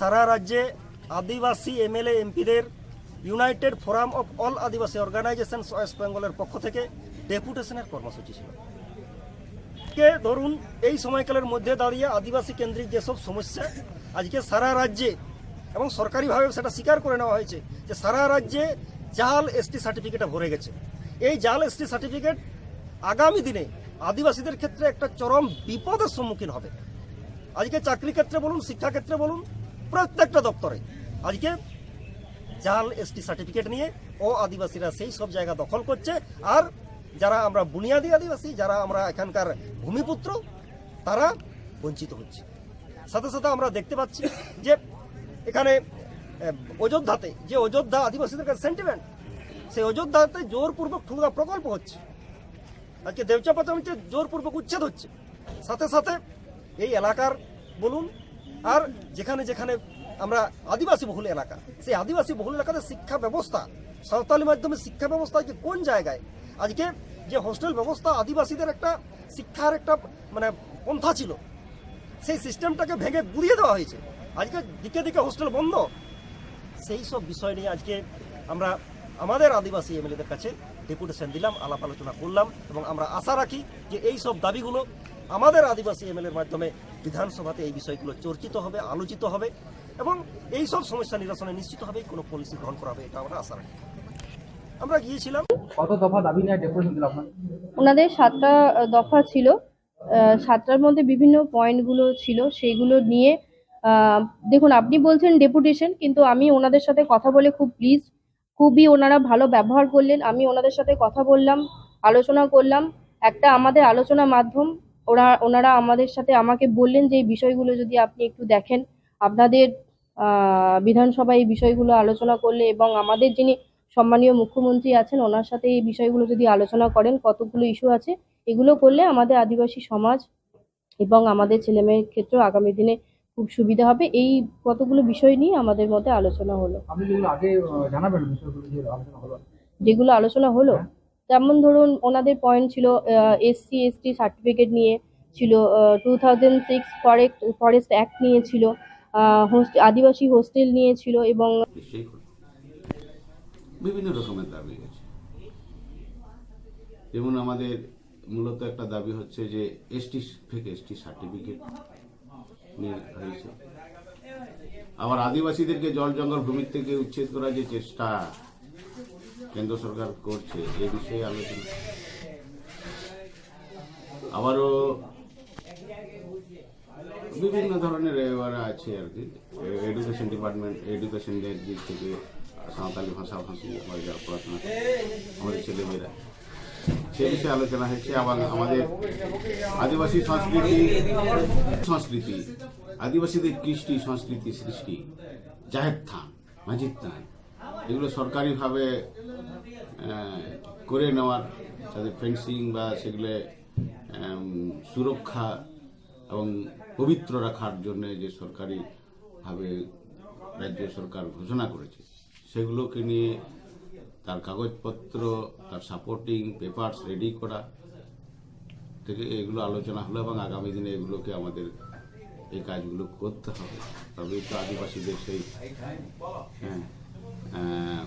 সারা রাজ্যে আদিবাসী এমএলএ এমপিদের united forum of all Adivasi organisation west বেঙ্গলের পক্ষ থেকে ডেপুটেশনের কর্মসূচি ছিল। কে ধরুন এই সময়কালের মধ্যে দাঁড়িয়ে আদিবাসী কেন্দ্রিক যেসব সমস্যা, আজকে সারা রাজ্যে এবং সরকারিভাবে সেটা স্বীকার করে নেওয়া হয়েছে যে সারা রাজ্যে জাল এসটি সার্টিফিকেটে ভরে গেছে। এই জাল এসটি সার্টিফিকেট আগামী দিনে আদিবাসীদের ক্ষেত্রে একটা চরম বিপদের সম্মুখীন হবে। আজকে চাকরি ক্ষেত্রে বলুন, শিক্ষা ক্ষেত্রে বলুন, প্রত্যেকটা দপ্তরে আজকে জাল এসটি সার্টিফিকেট নিয়ে ও আদিবাসীরা সেই সব জায়গা দখল করছে। আর যারা আমরা বুনিয়াদি আদিবাসী, যারা আমরা এখানকার ভূমিপুত্র, তারা বঞ্চিত হচ্ছে। সাথে সাথে আমরা দেখতে পাচ্ছি যে এখানে অযোধ্যাতে যে অযোধ্যা আদিবাসীদের কাছে সেন্টিমেন্ট সেই অযোধ্যাতে জোরপূর্বক ঠুঙ্গা প্রকল্প হচ্ছে। আজকে দেবচাপাচামিতে জোরপূর্বক উচ্ছেদ হচ্ছে। সাথে সাথে এই এলাকার বলুন, আর যেখানে যেখানে আমরা আদিবাসী বহুল এলাকা, সেই আদিবাসী বহুল এলাকাতে শিক্ষা ব্যবস্থা, সাঁওতালি মাধ্যমে শিক্ষা ব্যবস্থা কোন জায়গায় আজকে যে হোস্টেল ব্যবস্থা আদিবাসীদের একটা শিক্ষার একটা মানে পন্থা ছিল, সেই সিস্টেমটাকে ভেঙে গুড়িয়ে দেওয়া হয়েছে। আজকে দিকে দিকে হোস্টেল বন্ধ। সেই সব বিষয় নিয়ে আজকে আমরা আমাদের আদিবাসী এমএলএদের কাছে ডেপুটেশন দিলাম, আলাপ আলোচনা করলাম এবং আমরা আশা রাখি যে এই সব দাবিগুলো আমাদের আদিবাসী এমএলএর মাধ্যমে বিধানসভাতে এই বিষয়গুলো চর্চিত হবে, আলোচিত হবে এবং এই সব সমস্যা নিরসনে নিশ্চিতভাবেই কোনো পলিসি গ্রহণ করা হবে এটা আমরা আশা রাখি। আমরা গিয়েছিলাম। কত দফা দাবি নিয়ে ডেপুটেশন দিল আপনার? ওনাদের সাতটা দফা ছিল। সাতটার মধ্যে বিভিন্ন পয়েন্টগুলো ছিল সেইগুলো নিয়ে দেখুন আপনি বলছেন ডেপুটেশন কিন্তু আমি ওনাদের সাথে কথা বলে খুব প্লিজ খুবই ওনারা ভালো ব্যবহার করলেন। আমি ওনাদের সাথে কথা বললাম আলোচনা করলাম। একটা আমাদের আলোচনা মাধ্যম ওরা ওনারা আমাদের সাথে আমাকে বললেন যে এই বিষয়গুলো যদি আপনি একটু দেখেন। আপনাদের আহ, বিধানসভায় এই বিষয়গুলো আলোচনা করলে এবং আমাদের যিনি সম্মানীয় মুখ্যমন্ত্রী আছেন ওনার সাথে এই বিষয়গুলো যদি আলোচনা করেন কতগুলো ইস্যু আছে এগুলো করলে আমাদের আদিবাসী সমাজ এবং আমাদের ছেলেমেয়ের ক্ষেত্রেও আগামী দিনে খুব সুবিধা হবে। এই কতগুলো বিষয় নিয়ে আমাদের মধ্যে আলোচনা হলো। যেগুলো আলোচনা হলো। যেগুলো যেমন ধরুন ওনাদের পয়েন্ট ছিল এসসি এসটি সার্টিফিকেট নিয়ে ছিল two thousand six forest forest act নিয়ে ছিল আহ, হোস্ট- আদিবাসী হোস্টেল নিয়ে ছিল এবং বিভিন্ন রকমের দাবি আছে যেমন আমাদের মূলত একটা দাবি হচ্ছে যে এসটি থেকে এসটি সার্টিফিকেট হয়েছে। আবার আদিবাসীদেরকে জল জঙ্গল ভূমির থেকে উচ্ছেদ করার যে চেষ্টা কেন্দ্র সরকার করছে, এ বিষয়ে আলোচনা। আবারও বিভিন্ন ধরনের আছে আর কি। এডুকেশন ডিপার্টমেন্ট এডুকেশনের দিক থেকে সাঁওতালি ভাষা ভাষী আমরা যারা পড়াশোনা আমাদের ছেলেমেয়েরা। সে বিষয়ে আলোচনা হয়েছে। আবার আমাদের আদিবাসী সংস্কৃতি সংস্কৃতি, আদিবাসীদের কৃষ্টি, সংস্কৃতি সৃষ্টি জাহের থান মাঝির থান এগুলো সরকারিভাবে করে নেওয়ার তাদের ফেন্সিং বা সেগুলো সুরক্ষা এবং পবিত্র রাখার জন্য যে সরকারিভাবে রাজ্য সরকার ঘোষণা করেছে। সেগুলোকে নিয়ে তার কাগজপত্র, তার সাপোর্টিং পেপারস রেডি করা থেকে এগুলো আলোচনা হলো এবং আগামী দিনে এগুলোকে আমাদের এই কাজগুলো করতে হবে। তবেই তো আদিবাসীদের সেই হ্যাঁ